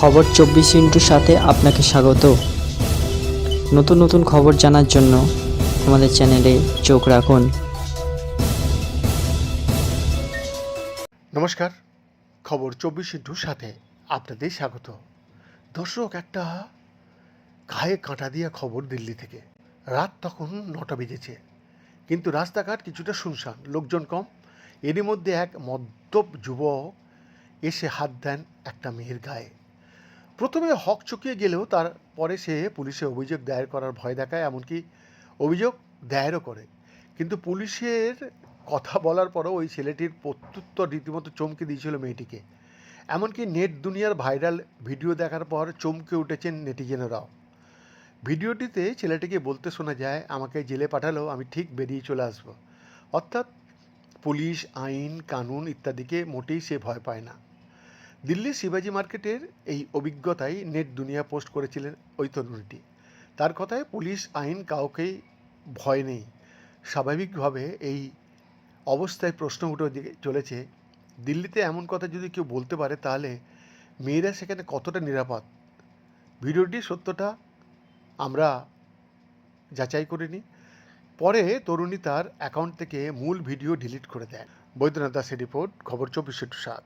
খবর চব্বিশ ইন্টুর সাথে আপনাকে স্বাগত। নতুন নতুন খবর জানার জন্য আমাদের চ্যানেলে চোখ রাখুন। নমস্কার, খবর চব্বিশ ইন্টুর সাথে আপনাদের স্বাগত। দর্শক, একটা গায়ে কাঁটা দিয়া খবর দিল্লি থেকে। রাত তখন নটা বেজেছে, কিন্তু রাস্তাঘাট কিছুটা শুনশান, লোকজন কম। এরই মধ্যে এক মদ্যপ যুবক এসে হাত দেন একটা মেয়ের গায়ে। প্রথমে হক চুকিয়ে গেলেও তারপরে সে পুলিশে অভিযোগ দায়ের করার ভয় দেখায়, এমনকি অভিযোগ দায়েরও করে। কিন্তু পুলিশের কথা বলার পরও ওই ছেলেটির প্রত্যুত্তর রীতিমতো চমকে দিয়েছিল মেয়েটিকে। এমনকি নেট দুনিয়ার ভাইরাল ভিডিও দেখার পর চমকে উঠেছেন নেটিজেনেরাও। ভিডিওটিতে ছেলেটিকে বলতে শোনা যায়, আমাকে জেলে পাঠালেও আমি ঠিক বেরিয়ে চলে আসব। অর্থাৎ পুলিশ, আইন, কানুন ইত্যাদিকে মোটেই সে ভয় পায় না। দিল্লির শিবাজি মার্কেটের এই অভিজ্ঞতাই নেট দুনিয়া পোস্ট করেছিলেন ওই তরুণীটি তার কথায় পুলিশ আইন কাউকেই ভয় নেই। স্বাভাবিকভাবে এই অবস্থায় প্রশ্ন উঠে চলেছে, দিল্লিতে এমন কথা যদি কেউ বলতে পারে তাহলে মেয়েরা সেখানে কতটা নিরাপদ? ভিডিওটি সত্যটা আমরা যাচাই করে নিই। পরে তরুণী তার অ্যাকাউন্ট থেকে মূল ভিডিও ডিলিট করে দেয় বৈদ্যনাথ দাসের রিপোর্ট খবর চব্বিশ সাত।